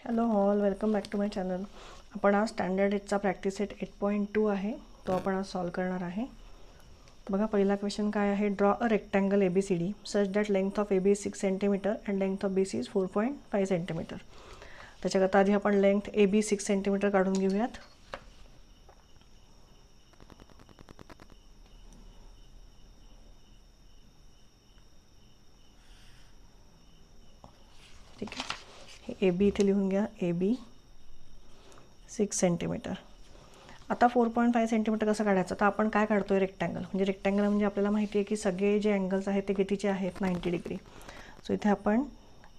Hello all welcome back to my channel आपण आज standard एटचा practice set eight point two आहे. तो आपण आज सॉल्व करणार आहे. बघा पहिला क्वेश्चन काय आहे? Draw a rectangle A B C D such that length of A B six centimetre and length of B C is four point five centimetre त्याच्याकरता आधी आपण length A B six centimetre काढून घेऊयात ठीक आहे हे ए बी इथे लिहून घ्या. ए बी सिक्स सेंटीमीटर आता फोर पॉईंट फाय सेंटीमीटर कसं काढायचं? तर आपण काय काढतो आहे रेक्टँगल म्हणजे रेक्टँगल म्हणजे आपल्याला माहिती आहे की सगळे जे अँगल्स आहेत ते कितीचे आहेत? नाईंटी डिग्री सो इथे आपण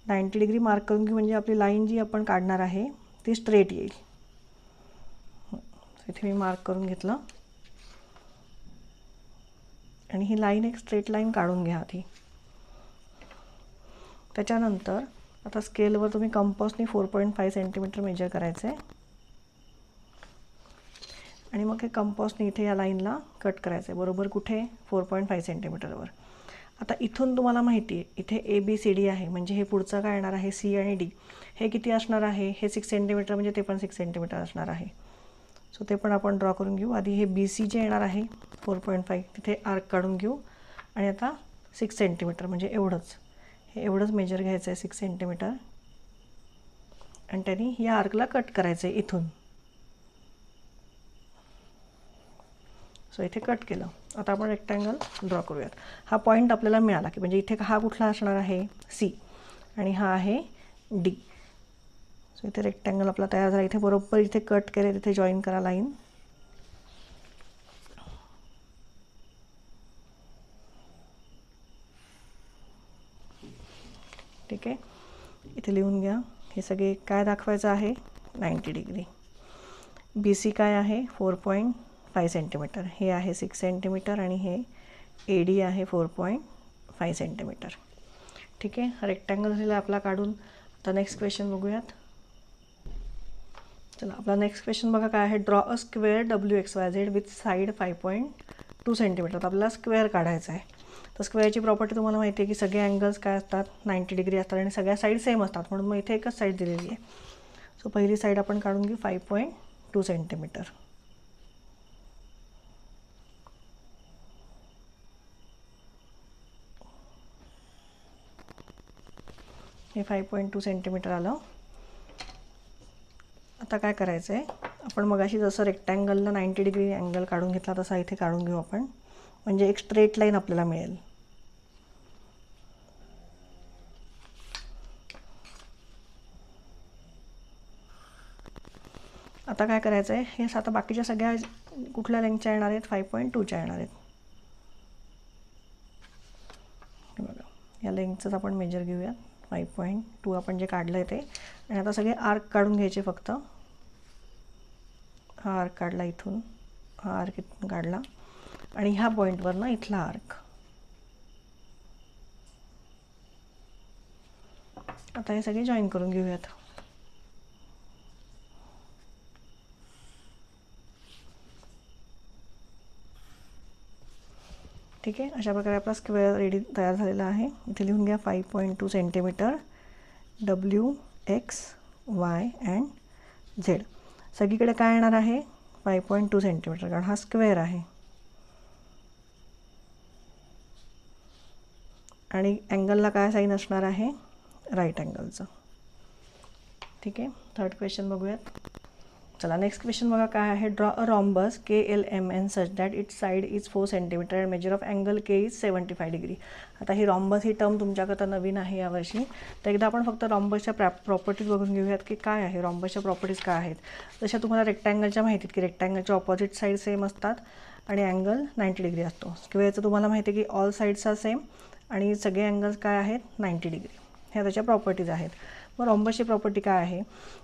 नाईंटी डिग्री मार्क करून घेऊ. म्हणजे आपली लाईन जी आपण काढणार आहे ती स्ट्रेट येईल. इथे मी मार्क करून घेतलं. आणि ही लाईन एक स्ट्रेट लाईन काढून घ्या आधी. त्याच्यानंतर आता स्केलवर तुम्ही कंपॉसनी four point five centimetre measure करायचं आहे आणि मग हे कंपॉसनी इथे या लाईनला कट करायचं आहे बरोबर कुठे? फोर पॉईंट फाय सेंटीमीटरवर आता इथून तुम्हाला माहिती आहे इथे ए बी सी डी आहे. म्हणजे हे पुढचं काय येणार आहे? सी आणि डी हे किती असणार आहे? हे सिक्स सेंटीमीटर म्हणजे ते पण सिक्स सेंटीमीटर असणार आहे. सो ते पण आपण ड्रॉ करून घेऊ. आधी हे बी सी जे येणार आहे फोर पॉईंट फाईव्ह तिथे आर्क काढून घेऊ. आणि आता सिक्स सेंटीमीटर म्हणजे एवढंच. हे एवढंच मेजर घ्यायचं आहे सिक्स सेंटीमीटर आणि त्यांनी या आर्कला कट करायचं आहे इथून. सो इथे कट केलं. आता आपण रेक्टँगल ड्रॉ करूयात. हा पॉईंट आपल्याला मिळाला की म्हणजे इथे हा कुठला असणार आहे? सी आणि हा आहे डी सो इथे रेक्टँगल आपला तयार झाला. इथे बरोबर इथे कट केले तिथे जॉईन करा लाईन ठीक आहे. इथे लिहून घ्या. हे सगळे काय दाखवायचं आहे? Ninety degree. बी सी काय आहे? Four point five centimetre. हे आहे सिक्स सेंटीमीटर आणि हे ए डी आहे फोर पॉईंट फाय सेंटीमीटर. ठीक आहे? रेक्टँगल झालेला आपला काढून आता नेक्स्ट क्वेश्चन बघूयात. चला आपला नेक्स्ट क्वेश्चन बघा काय आहे. Draw a square W X Y Z with side five point two centimetre आपल्याला स्क्वेअर काढायचा आहे. तर स्क्वेअरची प्रॉपर्टी तुम्हाला माहिती आहे की सगळे अँगल्स काय असतात? नाईंटी डिग्री असतात आणि सगळ्या साईड सेम असतात. म्हणून मग इथे एकच साईड दिलेली आहे. सो पहिली साईड आपण काढून घेऊ फाईव्ह पॉईंट टू सेंटीमीटर हे फाईव्ह पॉईंट टू सेंटीमीटर आलं. आता काय करायचं आहे आपण मगाशी जसं रेक्टँगलला नाईंटी डिग्री अँगल काढून घेतला तसा इथे काढून घेऊ आपण. म्हणजे एक स्ट्रेट लाईन आपल्याला मिळेल. आता काय करायचं आहे हे आता बाकीच्या सगळ्या कुठल्या लेंगच्या येणार आहेत? फाईव्ह पॉईंट टूच्या येणार आहेत. बघा. या लेंगचंच आपण मेजर घेऊया. फाईव्ह पॉईंट टू आपण जे काढलं आहे ते. आणि आता सगळे आर्क काढून घ्यायचे फक्त. हा आर्क काढला इथून. हा आर्क इथून काढला. आणि ह्या पॉईंटवर ना इथला आर्क आता हे सगळे जॉईन करून घेऊयात. ठीक आहे? अशा प्रकारे आपला स्क्वेअर रेडी तयार झालेला आहे. इथे लिहून घ्या five point two centimetre W X Y and Z सगळीकडे काय येणार आहे? फाईव्ह पॉईंट टू सेंटीमीटर कारण हा स्क्वेअर आहे. आणि अँगलला काय साईन असणार आहे? राईट अँगलचं ठीक आहे? थर्ड क्वेश्चन बघूयात. चला नेक्स्ट क्वेश्चन बघा काय आहे. Draw a rhombus K L M N such that its side is four centimetre and measure of angle K is seventy five degree आता ही रॉम्बस ही टर्म तुमच्याकरता नवीन आहे यावर्षी. तर एकदा आपण फक्त रॉम्बसच्या प्रॅ प्रॉपर्टीज बघून घेऊयात की काय आहे रॉम्बसच्या प्रॉपर्टीज काय आहेत. जशा तुम्हाला रेक्टँगलच्या माहितीत की रेक्टँगलच्या ऑपोजिट साईड सेम असतात आणि अँगल नाईंटी डिग्री असतो. स्क्वेअरचं तुम्हाला माहिती आहे की ऑल साईड्स हा सेम आणि सगळे अँगल्स काय आहेत? नाईंटी डिग्री ह्या त्याच्या प्रॉपर्टीज आहेत. मग रॉम्बसची प्रॉपर्टी काय आहे?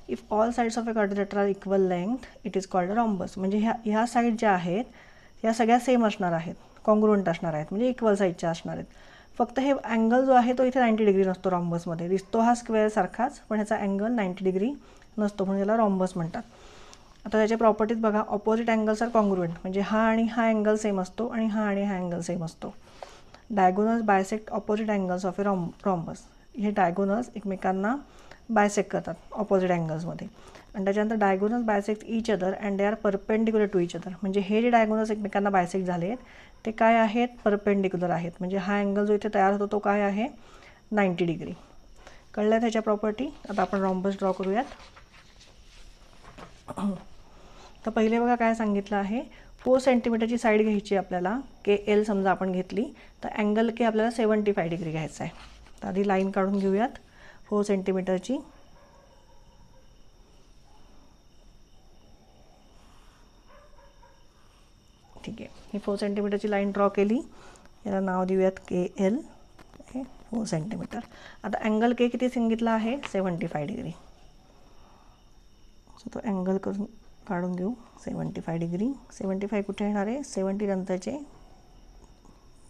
If all sides of a quadrilateral are equal length it is called a rhombus म्हणजे ह्या ह्या साईड ज्या आहेत ह्या सगळ्या सेम असणार आहेत. कॉन्ग्रुंट असणार आहेत. म्हणजे इक्वल साईडच्या असणार आहेत. फक्त हे अँगल जो आहे तो इथे नाईंटी डिग्री नसतो रॉम्बसमध्ये दिसतो हा स्क्वेअर सारखाच पण ह्याचा अँगल नाईंटी डिग्री नसतो. म्हणून याला रॉम्बस म्हणतात. आता त्याच्या प्रॉपर्टीज बघा. ऑपोजिट अँगल्स आर कॉन्ग्रुएंट म्हणजे हा आणि हा अँगल सेम असतो आणि हा आणि हा अँगल सेम असतो. Diagonals bisect opposite angles of a rhom rhombus हे डायगोनल्स एकमेकांना बायसेक करतात ऑपोजिट अँगल्समध्ये आणि त्याच्यानंतर diagonals bisect each other and they are perpendicular to each other म्हणजे हे जे डायगोनल्स एकमेकांना बायसेक झाले आहेत ते काय आहेत? परपेंडिक्युलर आहेत. म्हणजे हा अँगल जो इथे तयार होतो तो काय आहे? नाईंटी डिग्री कळल्या त्याच्या प्रॉपर्टी आता आपण रॉम्बस ड्रॉ करूयात. तर पहिले बघा काय सांगितलं आहे. फोर सेंटीमीटरची साईड घ्यायची आपल्याला. के एल समजा आपण घेतली तर अँगल के आपल्याला सेवन्टी फाय डिग्री घ्यायचा आहे. आधी लाईन काढून घेऊयात. फोर सेंटीमीटरची. ठीक आहे. ही फोर सेंटीमीटरची लाईन ड्रॉ केली. याला नाव देऊयात K L. Okay. Four centimetre. आता अँगल के किती सांगितला आहे? Seventy five degree. सो तो अँगल करून काढून घेऊ. Seventy five degree. Seventy five कुठे येणार आहे? सेवन्टी नंतरचे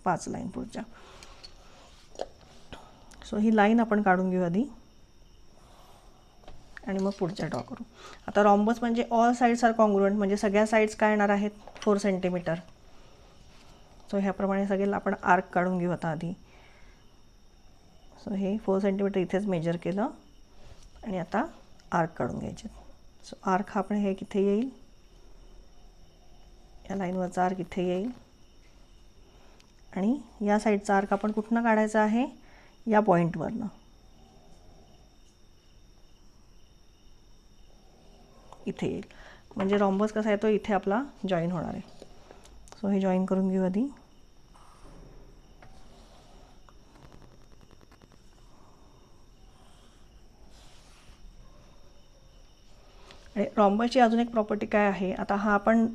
पाच लाईन पुढच्या. सो ही लाईन आपण काढून घेऊ आधी. आणि मग पुढच्या ड्रॉ करू. आता रॉम्बस म्हणजे ऑल साईड्स आर कॉन्ग्रुएंट म्हणजे सगळ्या साईड्स काय येणार आहेत? फोर सेंटीमीटर सो ह्याप्रमाणे सगळे आपण आर्क काढून घेऊ आता आधी. सो हे फोर सेंटीमीटर इथेच मेजर केलं. आणि आता आर्क काढून घ्यायचे. सो आर्क हा आपण हे किथे येईल? या लाईनवरचा आर्क इथे येईल. आणि या साईडचा आर्क आपण कुठनं काढायचा आहे? या पॉईंटवरनं इथे येईल. म्हणजे रॉम्बस कसा आहे तो इथे आपला जॉईन होणार आहे. सो हे जॉईन करून घेऊ आधी. आणि रॉम्बसची अजून एक प्रॉपर्टी काय आहे आता हा आपण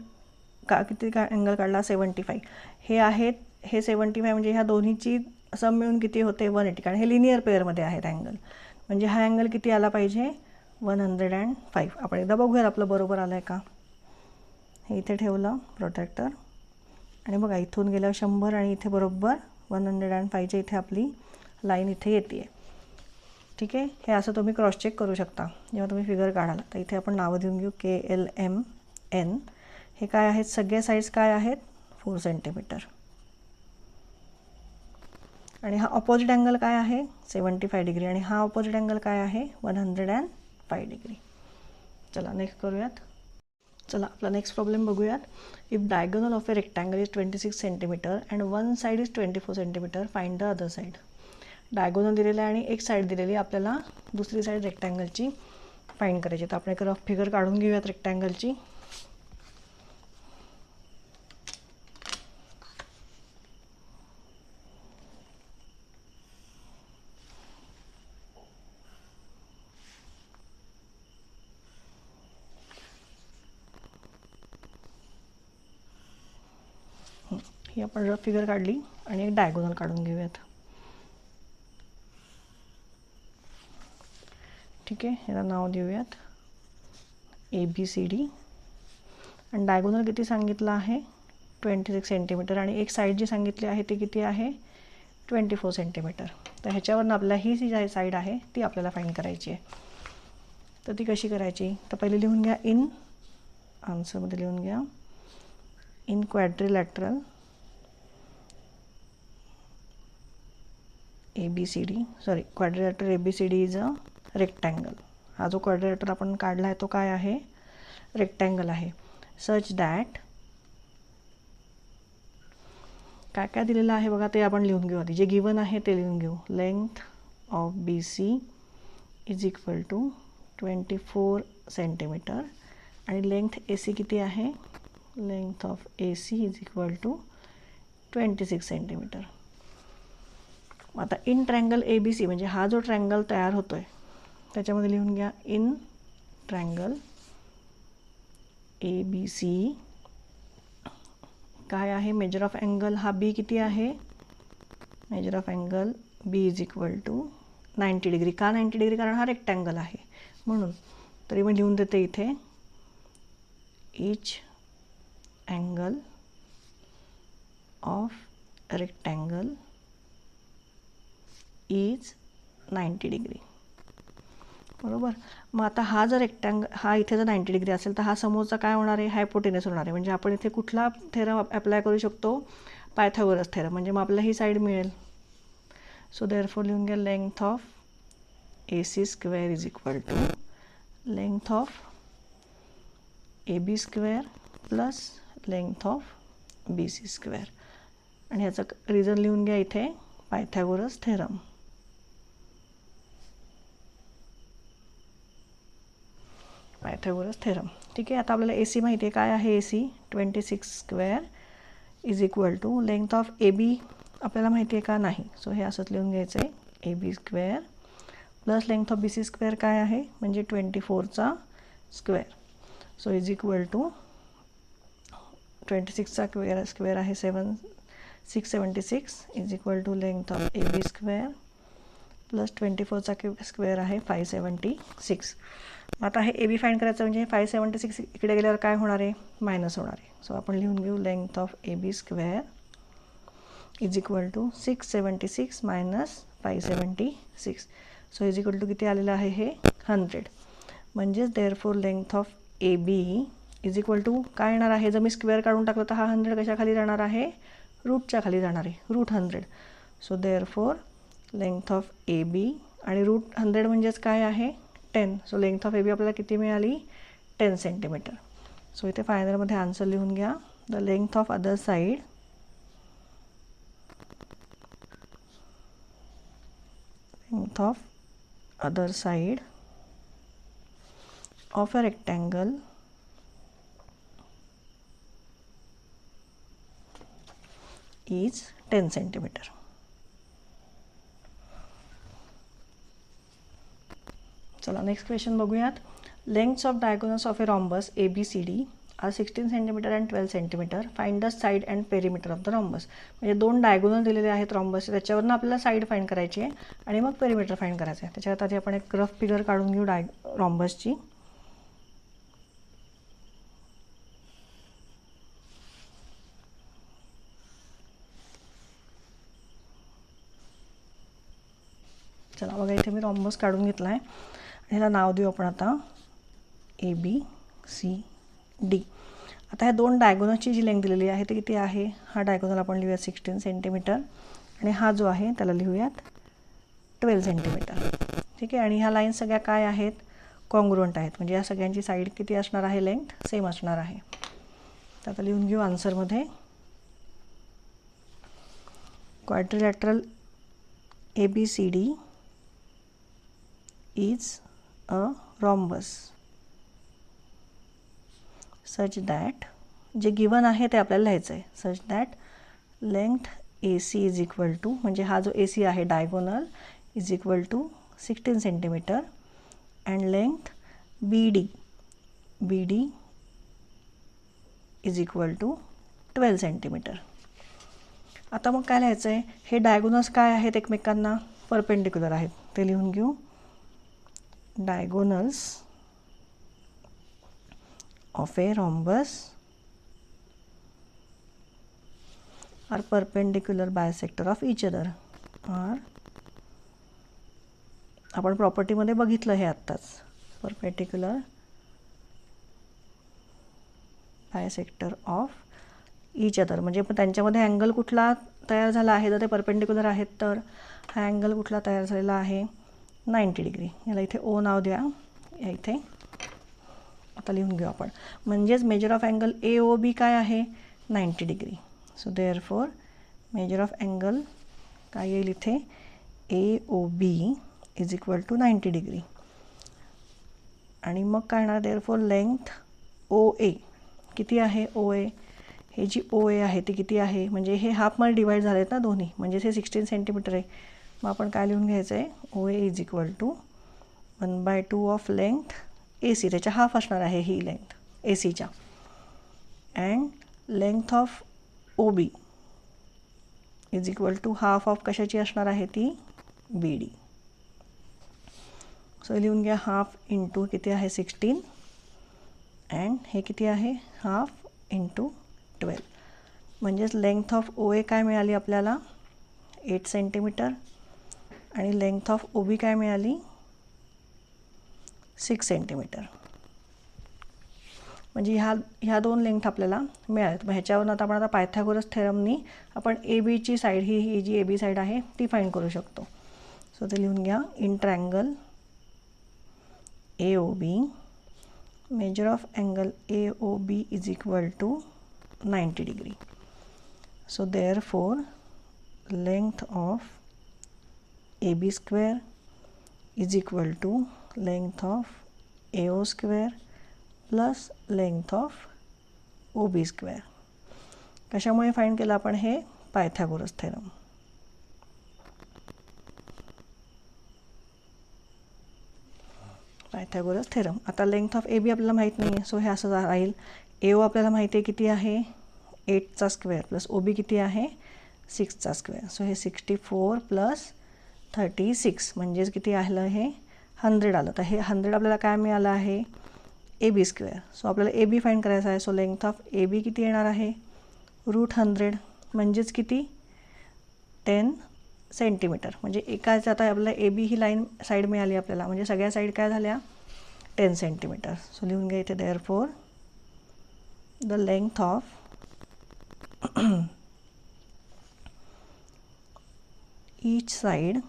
का किती का अँगल काढला? सेवन्टी फाईव्ह हे आहेत हे सेवन्टी फाय म्हणजे ह्या दोन्हीची सम मिळून किती होते? वन एटी कारण हे लिनियर पेअरमध्ये आहेत अँगल म्हणजे हा अँगल किती आला पाहिजे? वन हंड्रेड अँड फाईव्ह आपण एकदा बघूयात आपलं बरोबर आलं आहे का? हे इथे ठेवलं प्रोटेक्टर आणि बघा इथून गेलं शंभर आणि इथे बरोबर वन हंड्रेड अँड फाईव्हच्या इथे आपली लाईन इथे येते आहे ठीक आहे? हे असं तुम्ही क्रॉस चेक करू शकता. जेव्हा तुम्ही फिगर काढाल. तर इथे आपण नावं देऊन घेऊ. के एल एम एन हे काय आहेत? सगळे साईज काय आहेत? फोर सेंटीमीटर आणि हा ऑपोजिट अँगल काय आहे? सेवन्टी फाय डिग्री आणि हा ऑपोजिट अँगल काय आहे? One hundred and five degree चला नेक्स्ट करूयात. चला आपला नेक्स्ट प्रॉब्लेम बघूयात. If diagonal of a rectangle is twenty six centimetre and one side is twenty four centimetre find the other side diagonal दिलेलं आहे आणि एक साईड दिलेली आपल्याला दुसरी साईड रेक्टँगलची फाईंड करायची तर आपण एक रफ फिगर काढून घेऊयात रेक्टँगलची ही आपण रफ फिगर काढली आणि एक डायगोनल काढून घेऊयात. ठीक आहे याला नाव देऊयात. ए बी सी डी आणि डायगोनल किती सांगितलं आहे? ट्वेंटी सिक्स सेंटीमीटर आणि एक साईड जी सांगितली आहे ती किती आहे? ट्वेंटी फोर सेंटीमीटर तर ह्याच्यावरनं आपल्या ही जी जी साईड आहे ती आपल्याला फाईंड करायची आहे. तर ती कशी करायची? तर पहिले लिहून घ्या इन आन्सरमध्ये लिहून घ्या. In quadrilateral A B C D sorry quadrilateral A B C D is a rectangle हा जो क्वाड्रेटर आपण काढला आहे तो काय आहे? रेक्टँगल आहे. सच दॅट काय काय दिलेलं आहे बघा ते आपण लिहून घेऊ आधी. जे गिवन आहे ते लिहून घेऊ. Length of B C is equal to twenty four centimetre आणि लेंथ ए सी किती आहे? Length of A C is equal to twenty six centimetre आता in triangle A B C म्हणजे हा जो ट्रँगल तयार होतो आहे त्याच्यामध्ये लिहून घ्या in triangle A B C काय आहे? मेजर ऑफ अँगल हा बी किती आहे? Measure of angle B is equal to ninety degree का नाईंटी डिग्री कारण हा रेक्टँगल आहे. म्हणून तरी मी लिहून देते इथे each angle of rectangle is ninety degree बरोबर? मग आता हा जर रेक्टँग हा इथे जर नाईंटी डिग्री असेल तर हा समोरचा काय होणार आहे? हायपोटेनस होणार आहे. म्हणजे आपण इथे कुठला थेरम अप्लाय करू शकतो? पायथागोरस थेरम म्हणजे मग आपल्याला ही साईड मिळेल. सो देअर फॉर लिहून घ्या length of A C square is equal to length of A B square plus length of B C square आणि ह्याचं रिझन लिहून घ्या इथे पायथॅगोरस थेरम पायथॅगोरस थेरम ठीक आहे आता आपल्याला ए सी माहिती आहे. काय आहे A C twenty six square is equal to length of A B आपल्याला माहिती आहे का? नाही. सो हे असंच लिहून घ्यायचं आहे A B square plus length of B C square काय आहे? म्हणजे ट्वेंटी फोरचा square so is equal to twenty सिक्सचा square square आहे seven six seventy six is equal to length of A B square plus twenty फोरचा square आहे five seventy six. आता हे A B find करायचं म्हणजे फाय सेवन्टी सिक्स इकडे गेल्यावर काय होणार आहे? मायनस होणार आहे. सो आपण लिहून घेऊ length of A B square is equal to six seventy six minus five seventy six so is equal to किती आलेलं आहे हे? हंड्रेड म्हणजेच therefore length of A B is equal to काय येणार आहे? जर मी स्क्वेअर काढून टाकलं तर हा हंड्रेड कशाखाली जाणार आहे? रूटच्या खाली जाणार आहे. Root hundred so therefore length of A B आणि रूट हंड्रेड म्हणजेच काय आहे? Ten so length of A B आपल्याला किती मिळाली? टेन सेंटीमीटर सो इथे फायनलमध्ये आन्सर लिहून घ्या. The length of other side length of other side of a rectangle is ten centimetre चला नेक्स्ट क्वेश्चन बघूयात. Lengths of diagonals of a rhombus A B C D are sixteen centimetre and twelve centimetre find the side and perimeter of the rhombus म्हणजे दोन diagonal दिलेले आहेत rhombus त्याच्यावरनं आपल्याला side find करायची आहे आणि मग पेरीमीटर फाईंड करायचं आहे. त्याच्यात आधी आपण एक रफ फिगर काढून घेऊ डाय रॉम्बसची चला बघा इथे मी रॉम्बस काढून घेतला आहे ह्याला नाव देऊ आपण आता. ए बी सी डी आता ह्या दोन डायगोनलची जी लेंथ दिलेली आहे ती किती आहे? हा डायगोनल आपण लिहूयात सिक्स्टीन सेंटीमीटर आणि हा जो आहे त्याला लिहूयात ट्वेल्व सेंटीमीटर ठीक आहे? आणि ह्या लाईन सगळ्या काय आहेत? कॉन्ग्रुअंट आहेत. म्हणजे या सगळ्यांची साईड किती असणार आहे? लेंथ सेम असणार आहे. तर आता लिहून घेऊ आन्सरमध्ये quadrilateral A B C D is a rhombus. Such that जे गिवन आहे ते आपल्याला लिहायचं आहे such that length A C is equal to म्हणजे हा जो ए सी आहे diagonal is equal to sixteen centimetre and length B D B D is equal to twelve centimetre आता मग काय लिहायचं आहे हे डायगोनल्स काय आहेत एकमेकांना? परपेंडिक्युलर आहेत. ते लिहून घेऊ. Diagonals of a rhombus are perpendicular bisector of each other. Or आपण प्रॉपर्टीमध्ये बघितलं हे आत्ताच. Perpendicular bisector of each other म्हणजे त्यांच्यामध्ये अँगल कुठला तयार झाला आहे? जर ते परपेंडिक्युलर आहेत तर हा अँगल कुठला तयार झालेला आहे? Ninety degree. याला इथे ओ नाव द्या. या इथे. आता लिहून घेऊ आपण. म्हणजेच measure of angle A O B काय आहे? Ninety degree. So therefore measure of angle काय येईल इथे? A O B is equal to ninety degree. आणि मग काय येणार therefore length O A किती आहे ओ ए हे जी ओ ए आहे ती किती आहे? म्हणजे हे हाफमध्ये डिवाईड झाले आहेत ना दोन्ही. म्हणजेच हे सिक्स्टीन सेंटीमीटर आहे. मग आपण काय लिहून घ्यायचं आहे? O A is equal to one by two of length A C त्याच्या हाफ असणार आहे ही लेंथ ए सीच्या and length of O B is equal to half of कशाची असणार आहे ती? बी डी सो लिहून घ्या हाफ इंटू किती आहे? सिक्स्टीन अँड हे किती आहे? हाफ इंटू ट्वेल्व म्हणजेच लेंथ ऑफ ओ ए काय मिळाली आपल्याला? एट सेंटीमीटर आणि लेंथ ऑफ ओ बी काय मिळाली? सिक्स सेंटीमीटर म्हणजे ह्या ह्या दोन लेंथ आपल्याला मिळाल्यात. मग ह्याच्यावरून आता आपण आता पायथागोरस थेरमनी आपण ए बीची साईड ही ही जी ए बी साईड आहे ती फाईंड करू शकतो. सो ते लिहून घ्या. In triangle A O B is equal to ninety degree so therefore length of A B square is equal to length of A O square plus length of O B square कशामुळे find केलं आपण हे? Pythagoras theorem Pythagoras theorem आता length of A B आपल्याला माहीत नाही आहे so हे असं राहील. ए ओ आपल्याला माहिती आहे किती आहे? एटचा स्क्वेअर प्लस ओ बी किती आहे? सिक्सचा स्क्वेअर सो हे sixty four plus thirty six म्हणजेच किती आलं हे हंड्रेड आलं. तर हे हंड्रेड आपल्याला काय मिळालं आहे? A B square. सो आपल्याला ए बी फाईंड करायचं आहे. So length of A B किती येणार आहे? रूट हंड्रेड म्हणजेच किती? Ten centimeter. म्हणजे एकाच आता आपल्याला ए बी ही लाईन साईड मिळाली आपल्याला. म्हणजे सगळ्या साईड काय झाल्या? Ten centimeter. सो लिहून घ्या इथे therefore the length of each side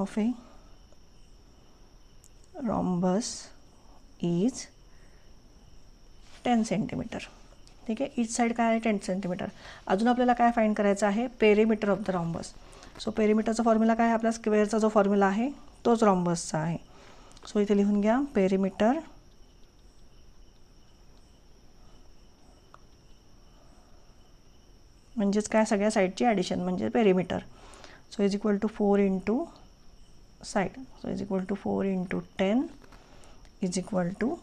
of a rhombus is 10 centimeter ठीक आहे? इच साईड काय आहे? टेन सेंटीमीटर अजून आपल्याला काय फाईंड करायचं आहे? Perimeter of the rhombus so पेरीमीटरचा formula काय आहे? स्क्वेअरचा जो फॉर्म्युला आहे तोच रॉम्बसचा आहे. सो इथे लिहून घ्या. पेरीमीटर म्हणजेच काय? सगळ्या साईडची ॲडिशन म्हणजे perimeter so is equal to four into side so is equal to four into ten is equal to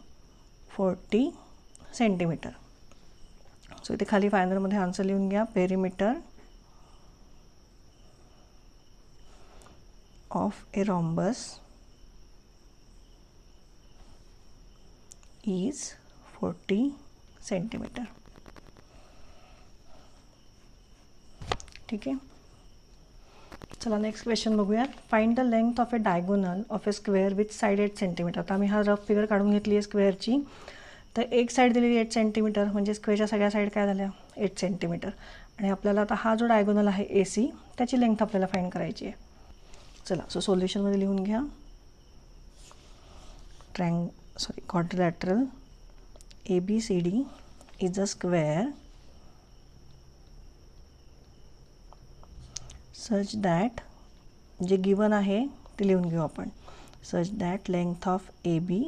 forty centimeter so इथे खाली फायनलमध्ये आन्सर लिहून घ्या perimeter of a rhombus is forty centimeter ठीक आहे चला नेक्स्ट क्वेश्चन बघूयात find the length of a diagonal of a square with side eight centimeter आता आम्ही हा रफ फिगर काढून घेतली आहे स्क्वेअरची तर एक साईड दिलेली एट सेंटीमीटर म्हणजे स्क्वेअरच्या सगळ्या साईड काय झाल्या? एट सेंटीमीटर आणि आपल्याला आता हा जो डायगोनल आहे ए सी त्याची लेंथ आपल्याला फाईंड करायची आहे चला सो सोल्युशनमध्ये लिहून घ्या. Triangle sorry quadrilateral A B C D is a square such that जे गिवन आहे ते लिहून घेऊ आपण. Such that length of A B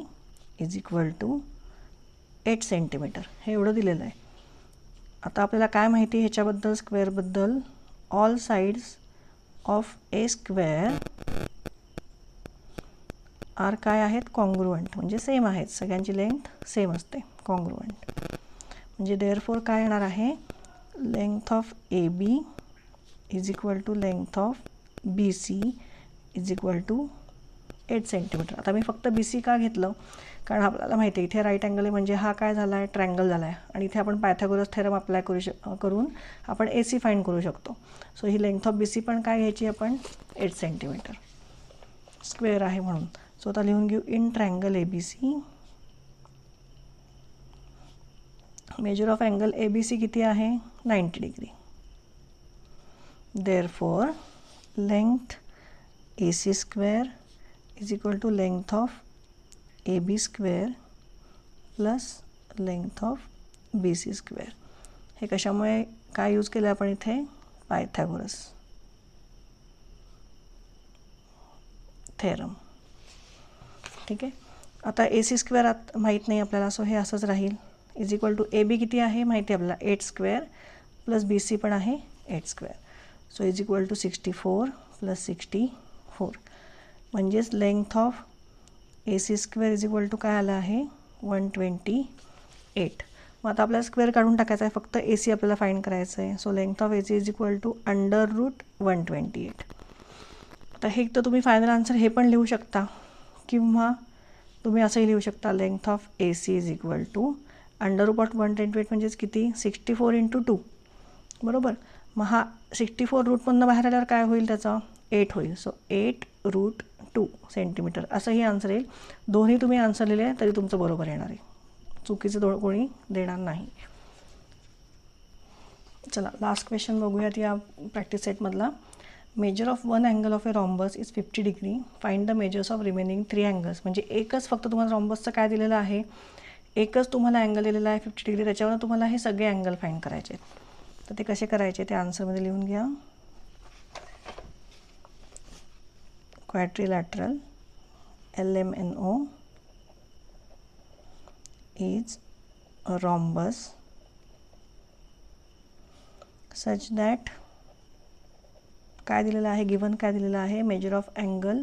is equal to eight centimeter हे एवढं दिलेलं आहे. आता आपल्याला काय माहिती ह्याच्याबद्दल स्क्वेअरबद्दल all sides of a square are काय आहेत? कॉन्ग्रुवंट म्हणजे सेम आहेत. सगळ्यांची लेंथ सेम असते. कॉन्ग्रुवंट म्हणजे देअरफोर काय येणार आहे? Length of A B is equal to length of B C is equal to eight centimeter आता मी फक्त बी सी का घेतलं? कारण आपल्याला माहिती आहे इथे राईट अँगल आहे म्हणजे हा काय झाला आहे ट्रँगल झाला आहे आणि इथे आपण पायथागोरस थेरम अप्लाय करू शक करून आपण ए सी फाईंड करू शकतो. सो ही लेंथ ऑफ बी सी पण काय घ्यायची आपण? एट सेंटीमीटर स्क्वेअर आहे म्हणून. सो आता लिहून घेऊ. In triangle A B C measure of angle A B C किती आहे? Ninety degree therefore length AC square is equal to length of AB square plus length of B C square हे कशामुळे काय use केलं आपण इथे? Pythagoras. Theorem ठीक आहे? आता ए सी स्क्वेअर आत माहीत नाही आपल्याला सो हे असंच राहील. Is equal to A B किती आहे? माहिती आहे आपल्याला. Eight square plus B C पण आहे eight square so is equal to sixty four plus sixty four. म्हणजेच length of A C square is equal to काय आलं आहे? वन ट्वेंटी एट मग आता आपल्याला स्क्वेअर काढून टाकायचा आहे फक्त ए सी आपल्याला फाईंड करायचं आहे. So length of A C is equal to under root one twenty eight आता हे तर तुम्ही फायनल आन्सर हे पण लिहू शकता किंवा तुम्ही असंही लिहू शकता length of A C is equal to under root of one twenty eight म्हणजेच किती? सिक्स्टी फोर इंटू टू बरोबर? मग हा सिक्स्टी फोर रूटमधनं बाहेर आल्यावर काय होईल त्याचा? एट होईल. So eight root two centimeter असंही आन्सर येईल. दोन्ही तुम्ही आन्सर लिहिले तरी तुमचं बरोबर येणार आहे. चुकीचं दो कोणी देणार नाही. चला लास्ट क्वेश्चन बघूयात या practice सेटमधला measure of one angle of a rhombus is fifty degree find the measures of remaining three angles म्हणजे एकच फक्त तुम्हाला रॉम्बसचं काय दिलेलं आहे? एकच तुम्हाला अँगल दिलेला आहे फिफ्टी डिग्री त्याच्यावर तुम्हाला हे सगळे अँगल फाईंड करायचे आहेत. तर ते कसे करायचे ते आन्सरमध्ये लिहून घ्या. Quadrilateral L M N O is rhombus such that काय दिलेलं आहे? गिवन काय दिलेलं आहे? Measure of angle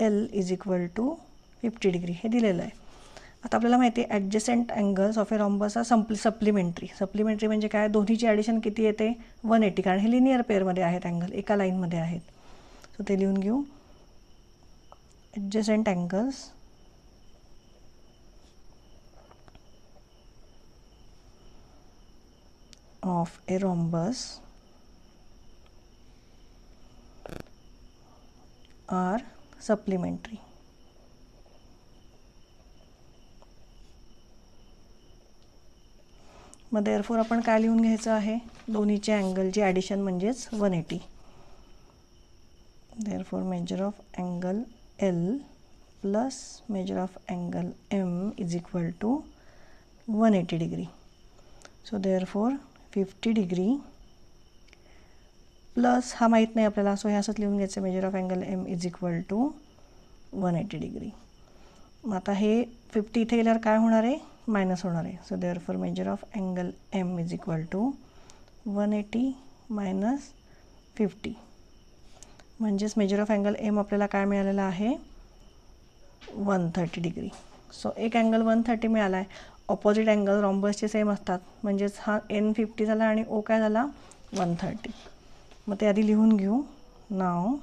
L is equal to fifty degree हे दिलेलं आहे. आता आपल्याला माहिती आहे adjacent angles of a rhombus हा संपली सप्लिमेंटरी सप्लिमेंटरी म्हणजे काय? दोन्हीची ॲडिशन किती येते? वन एटी कारण हे लिनियर पेअरमध्ये आहेत अँगल एका लाईनमध्ये आहेत. सो ते लिहून घेऊ. Adjacent angles of a rhombus are supplementary मग देअरफोर आपण काय लिहून घ्यायचं आहे? दोन्हीच्या अँगलची ॲडिशन म्हणजेच one eighty therefore measure of angle L plus measure of angle M is equal to 180 degree so therefore 50 degree plus हा माहीत नाही आपल्याला सो हे असंच लिहून घ्यायचं measure of angle M is equal to one eighty degree मग आता हे फिफ्टी इथे गेल्यावर काय होणार आहे? मायनस होणार आहे. So therefore measure of angle M is equal to one eighty minus fifty म्हणजेच मेजर ऑफ अँगल एम आपल्याला काय मिळालेलं आहे? वन थर्टी डिग्री सो एक अँगल वन थर्टी मिळाला आहे ऑपोजिट अँगल रॉम्बसचे सेम असतात. म्हणजेच हा एन फिफ्टी झाला आणि ओ काय झाला? वन थर्टी मग ते आधी लिहून घेऊ. नाव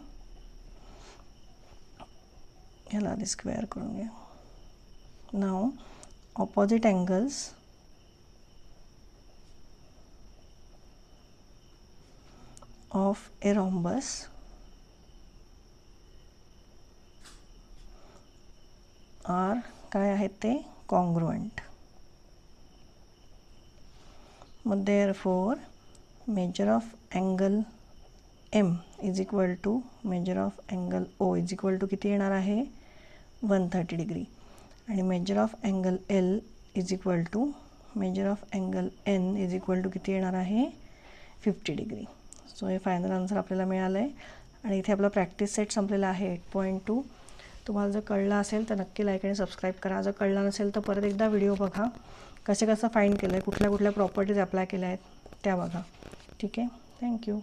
ह्याला आधी स्क्वेअर करून घेऊ नाव opposite angles of a rhombus. Are काय आहेत ते? कॉन्ग्रुएंट मग therefore measure of angle M is equal to measure of angle O is equal to किती येणार आहे? वन थर्टी डिग्री आणि measure of angle L is equal to measure of angle N is equal to किती येणार आहे? Fifty degree so हे final answer आपल्याला मिळालं आहे आणि इथे आपला प्रॅक्टिस सेट संपलेला आहे एट पॉईंट टू तुम्हाला जर कळलं असेल तर नक्की लाईक आणि सबस्क्राईब करा. जर कळला नसेल तर परत एकदा व्हिडिओ बघा. कसे कसं फाईंड केलं आहे कुठल्या कुठल्या प्रॉपर्टीज अप्लाय केल्या आहेत त्या बघा. ठीक आहे? थँक्यू